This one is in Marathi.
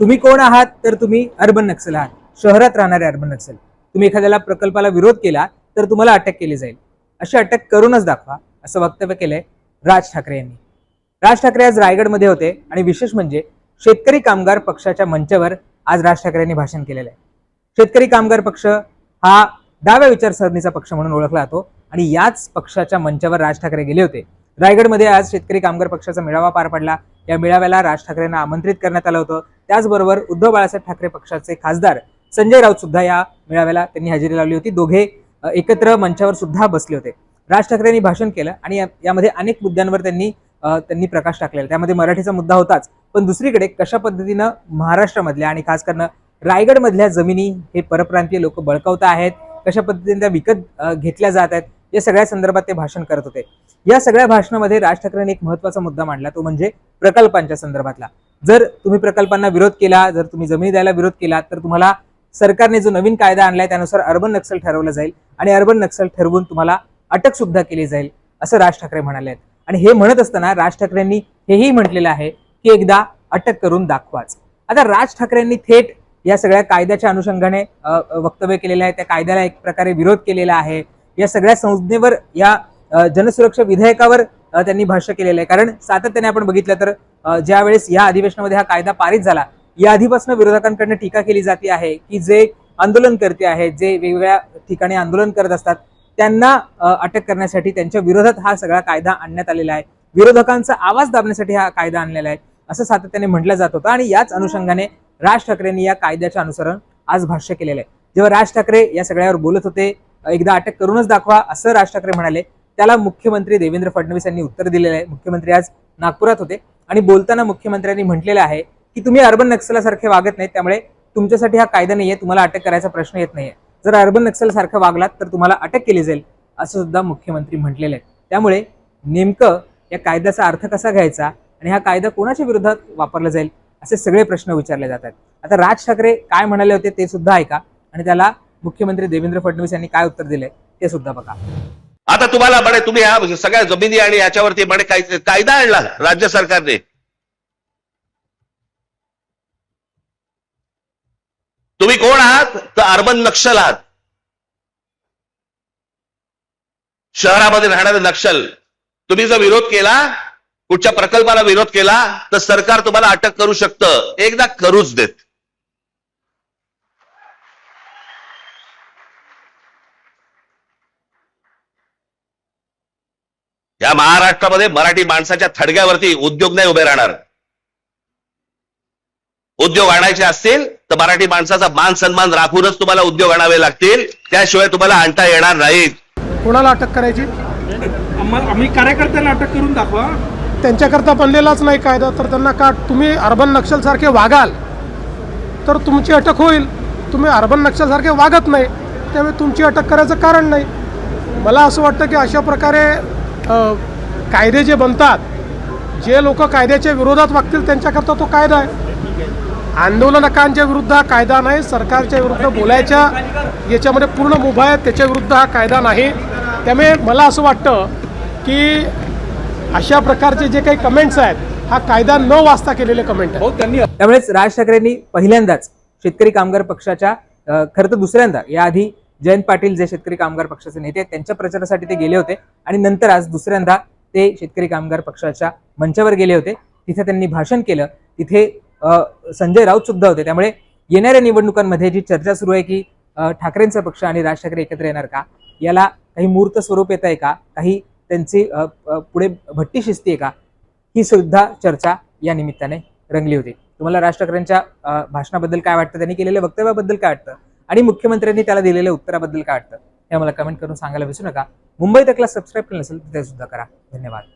तुम्ही कोण आहात? तर तुम्ही अर्बन नक्सल आहात. शहरात राहणारे अर्बन नक्सल. तुम्ही एखाद्याला प्रकल्पाला विरोध केला तर तुम्हाला अटक केली जाईल. अशी अटक करूनच दाखवा असं वक्तव्य केलंय राज ठाकरे यांनी. राज ठाकरे आज रायगडमध्ये होते आणि विशेष म्हणजे शेतकरी कामगार पक्षाच्या मंचावर आज राज ठाकरे यांनी भाषण केलेलं आहे. शेतकरी कामगार पक्ष हा डाव्या विचारसरणीचा पक्ष म्हणून ओळखला जातो आणि याच पक्षाच्या मंचावर राज ठाकरे गेले होते. रायगडमध्ये आज शेतकरी कामगार पक्षाचा मेळावा पार पडला. या मेळाव्याला राज ठाकरेंना आमंत्रित करण्यात आलं होतं. त्याचबरोबर उद्धव बाळासाहेब ठाकरे पक्षाचे खासदार संजय राऊत सुद्धा या मेळाव्याला त्यांनी हजेरी लावली होती. दोघे एकत्र मंचावर सुद्धा बसले होते. राज ठाकरेंनी भाषण केलं आणि यामध्ये अनेक मुद्द्यांवर त्यांनी त्यांनी प्रकाश टाकलेला. त्यामध्ये मराठीचा मुद्दा होताच. पण दुसरीकडे कशा पद्धतीनं महाराष्ट्रामधल्या आणि खास करणं रायगडमधल्या जमिनी हे परप्रांतीय लोक बळकावत आहेत कशा पद्धतीने त्या विकत घेतल्या जात आहेत या सगळ्या संदर्भात ते भाषण करत होते. या सगळ्या भाषणामध्ये राज ठाकरेंनी एक महत्त्वाचा मुद्दा मांडला तो म्हणजे प्रकल्पांच्या संदर्भातला. जर तुम्ही प्रकल्पांना विरोध केला जर तुम्ही जमिनी द्यायला विरोध केला तर तुम्हाला सरकारने जो नवीन कायदा आणलाय त्यानुसार अर्बन नक्सल ठरवलं जाईल आणि अर्बन नक्सल ठरवून तुम्हाला अटक सुद्धा केली जाईल असं राज ठाकरे म्हणाले आहेत. आणि हे म्हणत असताना राज ठाकरेंनी हेही म्हटलेलं आहे की एकदा अटक करून दाखवाच. आता राज ठाकरेंनी थेट या सगळ्या कायद्याच्या अनुषंगाने वक्तव्य केलेलं आहे त्या कायद्याला एक प्रकारे विरोध केलेला आहे. या सगळ्या संज्ञेवर या जनसुरक्षा विधेयकावर त्यांनी भाष्य केलेलं आहे. कारण सातत्याने आपण बघितलं तर ज्यावेळेस या अधिवेशनामध्ये हा कायदा पारित झाला या आधीपासून विरोधकांकडनं टीका केली जाते आहे की जे आंदोलन करते आहेत जे वेगवेगळ्या ठिकाणी आंदोलन करत असतात त्यांना अटक करण्यासाठी त्यांच्या विरोधात हा सगळा कायदा आणण्यात आलेला आहे. विरोधकांचा आवाज दाबण्यासाठी हा कायदा आणलेला आहे असं सातत्याने म्हटलं जात होतं आणि याच अनुषंगाने राज ठाकरेंनी या कायद्याच्या अनुसरण आज भाष्य केलेलं आहे. जेव्हा राज ठाकरे या सगळ्यावर बोलत होते एकदा अटक करूनच दाखवा असं राज ठाकरे म्हणाले त्याला मुख्यमंत्री देवेंद्र फडणवीस यांनी उत्तर दिलेलं आहे. मुख्यमंत्री आज नागपुरात होते. आणि बोलताना मुख्यमंत्र्यांनी म्हटलेलं आहे की तुम्ही अर्बन नक्षलासारखे वागत नाहीत त्यामुळे तुमच्यासाठी हा कायदा नाहीये तुम्हाला अटक करायचा प्रश्न येत नाहीये. जर अर्बन नक्षल सारखं वागलात तर तुम्हाला अटक केली जाईल असं सुद्धा मुख्यमंत्री म्हटलेले आहेत. त्यामुळे नेमकं या कायद्याचा अर्थ कसा घ्यायचा आणि हा कायदा कोणाच्या विरोधात वापरला जाईल असे सगळे प्रश्न विचारले जातात आता राज ठाकरे काय म्हणाले होते ते सुद्धा ऐका आणि त्याला मुख्यमंत्री देवेंद्र फडणवीस यांनी काय उत्तर दिले ते सुद्धा बघा. आता तुम्हाला म्हणे तुम्ही ह्या सगळ्या जमिनी आणि याच्यावरती म्हणे काय- कायदा आणला राज्य सरकारने. तुम्ही कोण आहात? तर अर्बन नक्षल आहात. शहरामध्ये राहणारे नक्षल. तुम्ही जर विरोध केला कुठच्या प्रकल्पाला विरोध केला तर सरकार तुम्हाला अटक करू शकतं. एकदा करूच देत. या महाराष्ट्रामध्ये मराठी माणसाच्या थडग्यावरती उद्योग नाही उभे राहणार. उद्योग आणायचे असतील तर मराठी माणसाचा मान सन्मान राखूनच तुम्हाला उद्योग आणावे लागतील. त्याशिवाय तुम्हाला आणता येणार नाहीत. कोणाला अटक करायची? आम्हा- कार्यकर्त्यांना अटक करून दाखवा. त्यांच्याकरता बनलेलाच नाही कायदा तर त्यांना का तुम्ही अर्बन नक्षलसारखे वागाल? तर तुमची अटक होईल. तुम्ही अर्बन नक्षलसारखे वागत नाही. त्यामुळे तुमची अटक करायचं कारण नाही. मला असं वाटतं की अशा प्रकारे कायदे जे बनतात जे लोक कायद्याच्या विरोधात वागतील त्यांच्याकरता तो कायदा आहे. आंदोलनकांच्या विरुद्ध हा कायदा नाही सरकारच्या विरुद्ध बोलायच्या याच्यामध्ये पूर्ण मुभा आहे त्याच्या विरुद्ध हा कायदा नाही. त्यामुळे मला असं वाटतं की अशा प्रकारचे जे काही कमेंट्स आहेत हा कायदा न वाचता केलेले कमेंट आहेत. हो त्यांनी त्यामुळेच राज ठाकरेंनी पहिल्यांदाच शेतकरी कामगार पक्षाच्या खरं तर दुसऱ्यांदा याआधी जयंत पाटील जे शेतकरी कामगार पक्षाचे नेते आहेत त्यांच्या प्रचारासाठी ते गेले होते. आणि नंतर आज दुसऱ्यांदा ते शेतकरी कामगार पक्षाच्या मंचावर गेले होते. तिथे त्यांनी भाषण केलं. तिथे संजय राऊत सुद्धा होते. त्यामुळे येणाऱ्या निवडणुकांमध्ये जी चर्चा सुरू आहे की ठाकरेंचा पक्ष आणि राज ठाकरे एकत्र येणार का? याला काही मूर्त स्वरूप येत आहे का? काही त्यांची पुढे भट्टी शिस्ती आहे का? ही सुद्धा चर्चा या निमित्ताने रंगली होती. तुम्हाला राज ठाकरेंच्या भाषणाबद्दल काय वाटतं? त्यांनी केलेल्या वक्तव्याबद्दल काय वाटतं? आणि मुख्यमंत्र्यांनी त्याला दिलेल्या उत्तराबद्दल काय वाटतं हे मला कमेंट करून सांगायला विसरू नका. मुंबई तकला सबस्क्राईब केलं नसेल तर ते सुद्धा करा. धन्यवाद.